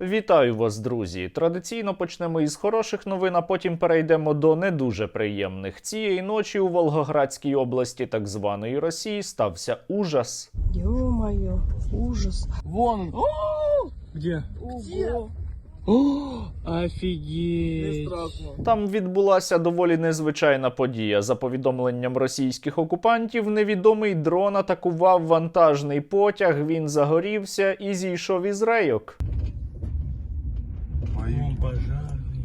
Вітаю вас, друзі! Традиційно почнемо із хороших новин, а потім перейдемо до не дуже приємних. Цієї ночі у Волгоградській області так званої Росії стався ужас. Ё-моё, ужас. Вон он. Где? Ого. О, офигеть. Там відбулася доволі незвичайна подія. За повідомленням російських окупантів, невідомий дрон атакував вантажний потяг. Він загорівся і зійшов із рейок. Вон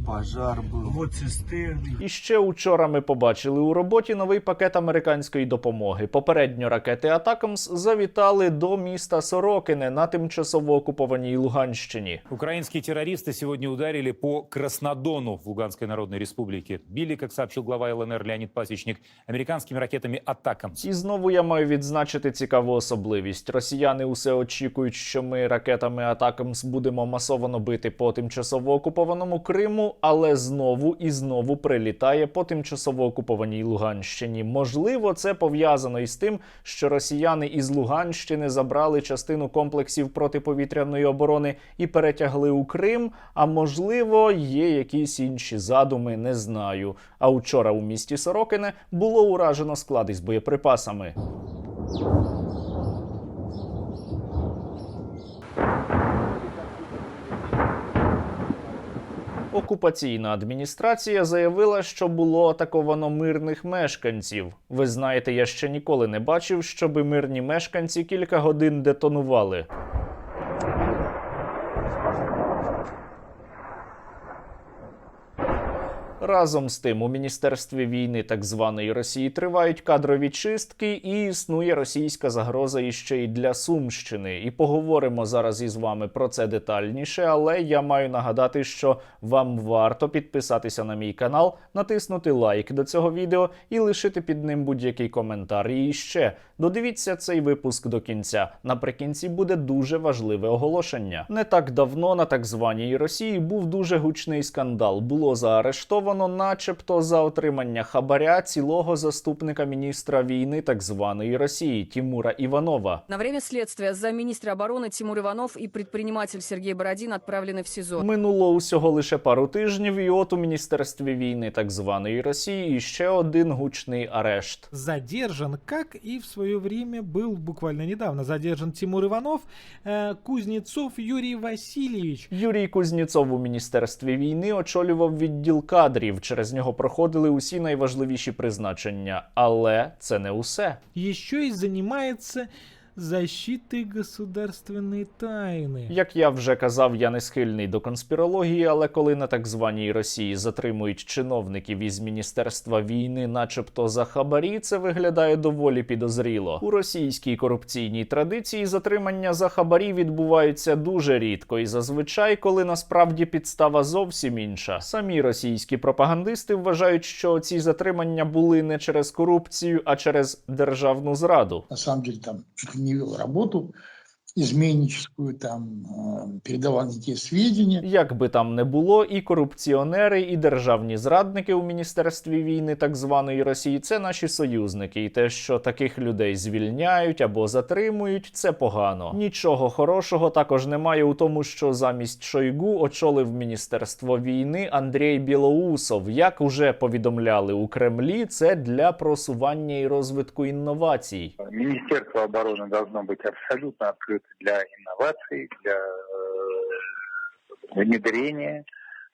пожар. Пожар был. Вот цистерны. І ще учора ми побачили у роботі новий пакет американської допомоги. Попередньо ракети Атакамс завітали до міста Сорокине на тимчасово окупованій Луганщині. Украинские терористы сегодня ударили по Краснодону в Луганской Народной Республике. Били, как сообщил глава ЛНР Леонид Пасечник, американскими ракетами «Атакамс». І знову я маю відзначити цікаву особливість. Росіяни усе очікують, що ми ракетами Атакамс будемо масово бити по тимчасово окупованому Криму, але знову і знову прилітає по тимчасово окупованій Луганщині. Можливо, це пов'язано із тим, що росіяни із Луганщини забрали частину комплексів протиповітряної оборони і перетягли у Крим. А можливо, є якісь інші задуми, не знаю. А учора у місті Сорокине було уражено склади з боєприпасами. Окупаційна адміністрація заявила, що було атаковано мирних мешканців. Ви знаєте, я ще ніколи не бачив, щоби мирні мешканці кілька годин детонували. Разом з тим, у міністерстві війни так званої Росії тривають кадрові чистки, і існує російська загроза іще й для Сумщини. І поговоримо зараз із вами про це детальніше. Але я маю нагадати, що вам варто підписатися на мій канал, натиснути лайк до цього відео і лишити під ним будь-який коментар. І ще додивіться цей випуск до кінця. Наприкінці буде дуже важливе оголошення. Не так давно на так званій Росії був дуже гучний скандал. Було заарештовано, начебто, за отримання хабаря цілого заступника міністра війни так званої Росії Тімура Іванова. На время следствия замминистра обороны Тимур Иванов и предприниматель Сергей Бородин отправлены в СИЗО. Минуло усього лише пару тижнів, і от у міністерстві війни так званої Росії ще один гучний арешт. задержан, как и в свое время был буквально недавно задержан Тимур Иванов, э, Кузнецов Юрий Васильевич. Юрій Кузнецов у міністерстві війни очолював відділ кадрів. Через нього проходили усі найважливіші призначення. Але це не усе. Еще й занимается защитой государственной тайны. Як я вже казав, я не схильний до конспірології, але коли на так званій Росії затримують чиновників із міністерства війни, начебто за хабарі, це виглядає доволі підозріло. У російській корупційній традиції затримання за хабарі відбуваються дуже рідко, і зазвичай, коли насправді підстава зовсім інша. Самі російські пропагандисти вважають, що ці затримання були не через корупцію, а через державну зраду. на самом деле там чуть не вел работу изменническую, там э, передавал не те сведения. Як би там не було, і корупціонери, і державні зрадники у міністерстві війни так званої Росії це наші союзники. І те, що таких людей звільняють або затримують, це погано. Нічого хорошого також немає у тому, що замість Шойгу очолив міністерство війни Андрій Білоусов. Як уже повідомляли у Кремлі, це для просування і розвитку інновацій. Министерство обороны должно быть абсолютно открыто для инноваций, для э, внедрения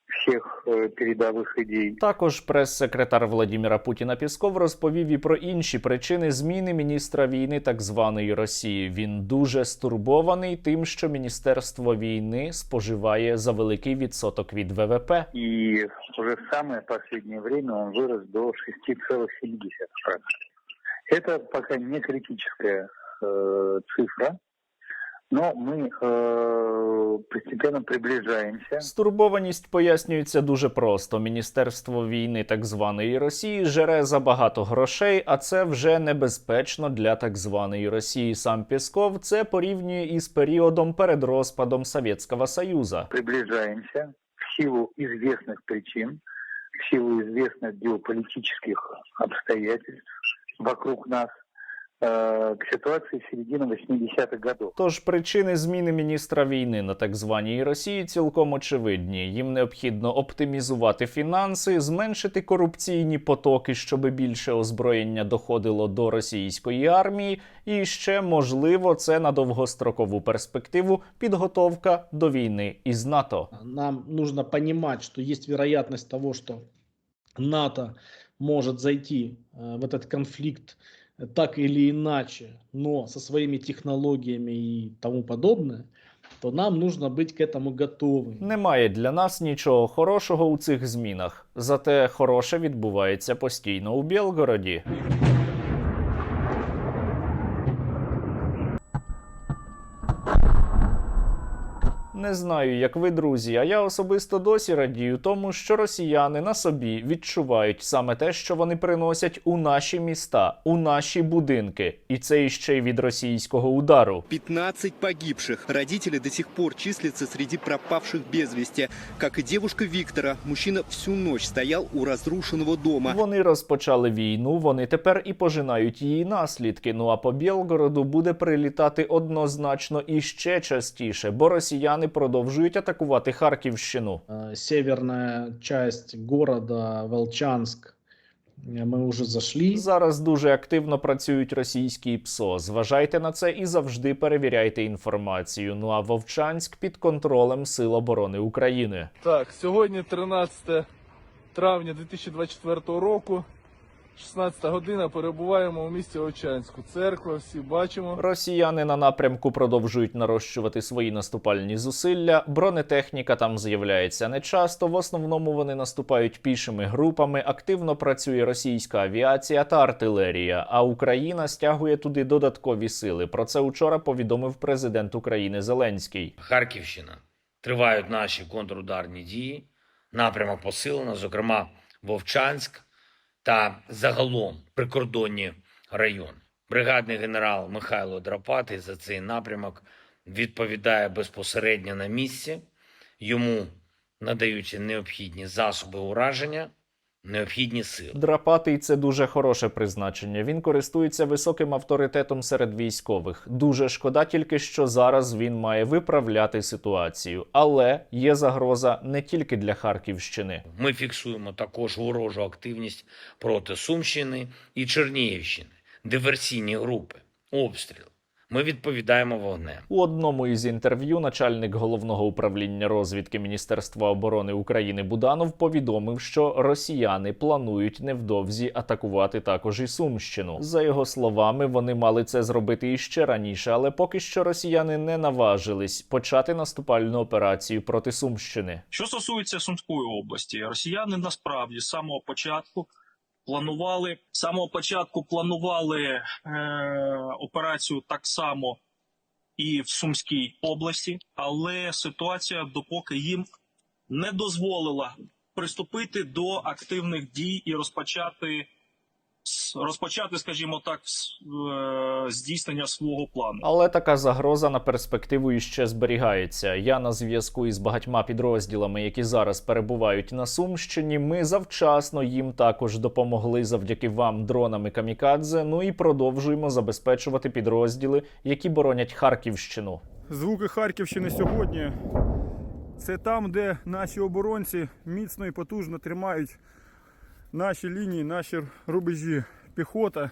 всех э, передовых идей. Також прес-секретар Владіміра Путіна Пісков розповів і про інші причини зміни міністра війни так званої Росії. Він дуже стурбований тим, що міністерство війни споживає за великий відсоток від ВВП. И уже в самое последнее время он вырос до 6,7%. Это пока не критическая э, цифра, но мы э, постепенно приближаемся. Стурбованість пояснюється дуже просто. Міністерство війни так званої Росії жере забагато грошей, а це вже небезпечно для так званої Росії. Сам Пісков це порівнює із періодом перед розпадом Совєтського Союзу. приближаемся в силу известных причин, в силу известных геополитических обстоятельств вокруг нас. э, к ситуации середины 80-х годов. Тож причини зміни міністра війни на так званій Росії цілком очевидні. Їм необхідно оптимізувати фінанси, зменшити корупційні потоки, щоб більше озброєння доходило до російської армії, і ще можливо це на довгострокову перспективу підготовка до війни із НАТО. Нам нужно понимать, что есть вероятность того, что НАТО может зайти э, в этот конфликт э, так или иначе, но со своими технологиями и тому подобное, то нам нужно быть к этому готовыми. Немає для нас нічого хорошого у цих змінах. Зате хороше відбувається постійно у Білгороді. Не знаю, як ви, друзі, а я особисто досі радію тому, що росіяни на собі відчувають саме те, що вони приносять у наші міста, у наші будинки, і це іще й від російського удару. 15 погибших. Родители до сих пор числятся среди пропавших без вести. Как и девушка Виктора, мужчина всю ночь стоял у разрушенного дома. Вони розпочали війну, вони тепер і пожинають її наслідки. Ну а по Білгороду буде прилітати однозначно і ще частіше, бо росіяни продовжують атакувати Харківщину. Э, Северная часть города Волчанск э, мы уже зашли. Зараз дуже активно працюють російські ПСО. Зважайте на це і завжди перевіряйте інформацію. Ну а Вовчанськ під контролем Сил оборони України. Так, сьогодні 13 травня 2024 року, 16 година. Перебуваємо у місті Очанську. Церква, всі бачимо. Росіяни на напрямку продовжують нарощувати свої наступальні зусилля. Бронетехніка там з'являється нечасто. В основному вони наступають пішими групами. Активно працює російська авіація та артилерія. А Україна стягує туди додаткові сили. Про це учора повідомив президент України Зеленський. Харківщина. Тривають наші контрударні дії. Напрямок посилено, зокрема Вовчанськ та загалом прикордонні райони. Бригадний генерал Михайло Драпатий за цей напрямок відповідає безпосередньо на місці. Йому надаються необхідні засоби ураження, необхідні сили. Драпатий це дуже хороше призначення. Він користується високим авторитетом серед військових. Дуже шкода, тільки що зараз він має виправляти ситуацію. Але є загроза не тільки для Харківщини. Ми фіксуємо також ворожу активність проти Сумщини і Чернігівщини, диверсійні групи, обстріл. Ми відповідаємо вогнем. У одному із інтерв'ю начальник головного управління розвідки Міністерства оборони України Буданов повідомив, що росіяни планують невдовзі атакувати також і Сумщину. За його словами, вони мали це зробити іще раніше, але поки що росіяни не наважились почати наступальну операцію проти Сумщини. Що стосується Сумської області, росіяни насправді з самого початку планували з самого початку планували е, операцію так само і в Сумській області, але ситуація допоки їм не дозволила приступити до активних дій і розпочати розпочати, скажімо так, е, здійснення свого плану. Але така загроза на перспективу іще зберігається. Я на зв'язку із багатьма підрозділами, які зараз перебувають на Сумщині. Ми завчасно їм також допомогли завдяки вам дронами камікадзе. Ну і продовжуємо забезпечувати підрозділи, які боронять Харківщину. Звуки Харківщини сьогодні. Це там, де наші оборонці міцно і потужно тримають наші лінії, наші рубежі. Піхота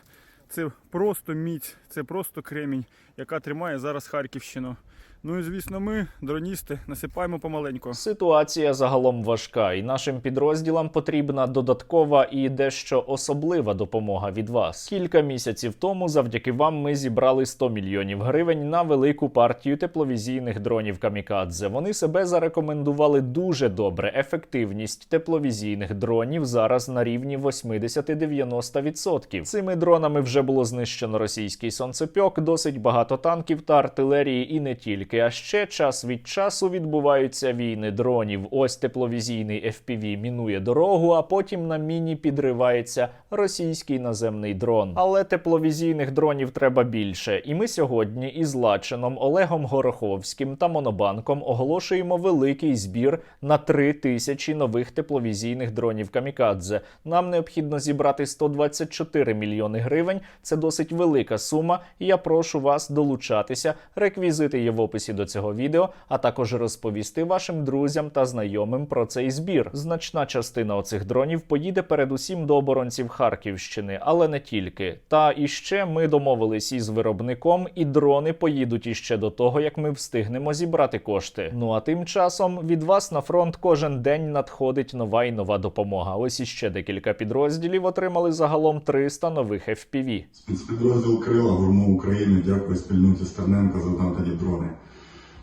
це просто міць, це просто кремінь, яка тримає зараз Харківщину. Ну і звісно, ми, дроністи, насипаємо помаленьку. Ситуація загалом важка, і нашим підрозділам потрібна додаткова і дещо особлива допомога від вас. Кілька місяців тому, завдяки вам, ми зібрали 100 мільйонів гривень на велику партію тепловізійних дронів Камікадзе. Вони себе зарекомендували дуже добре. Ефективність тепловізійних дронів зараз на рівні 80-90%. Цими дронами вже було знищено російський сонцепьок, досить багато танків та артилерії, і не тільки. А ще час від часу відбуваються війни дронів. Ось тепловізійний FPV мінує дорогу, а потім на міні підривається російський наземний дрон. Але тепловізійних дронів треба більше. І ми сьогодні із Лачином, Олегом Гороховським та Монобанком оголошуємо великий збір на 3 тисячі нових тепловізійних дронів Камікадзе. Нам необхідно зібрати 124 мільйони гривень. Це досить велика сума. І я прошу вас долучатися. Реквізити є в описі до цього відео, а також розповісти вашим друзям та знайомим про цей збір. Значна частина оцих дронів поїде передусім до оборонців Харківщини, але не тільки. Та іще ми домовились із виробником, і дрони поїдуть іще до того, як ми встигнемо зібрати кошти. Ну а тим часом від вас на фронт кожен день надходить нова і нова допомога. Ось іще декілька підрозділів отримали загалом 300 нових FPV. Спецпідрозділ Крила Гурмо України дякує спільноті Стерненка за надані дрони.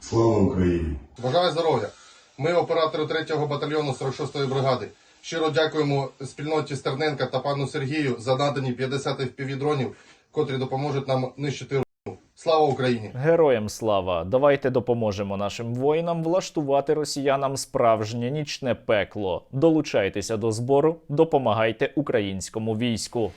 Слава Україні! Бажаю здоров'я. Ми, оператори 3-го батальйону 46-ї бригади. Щиро дякуємо спільноті Стерненка та пану Сергію за надані 50 FPV-дронів, котрі допоможуть нам нищити. Слава Україні! Героям слава! Давайте допоможемо нашим воїнам влаштувати росіянам справжнє нічне пекло. Долучайтеся до збору, допомагайте українському війську.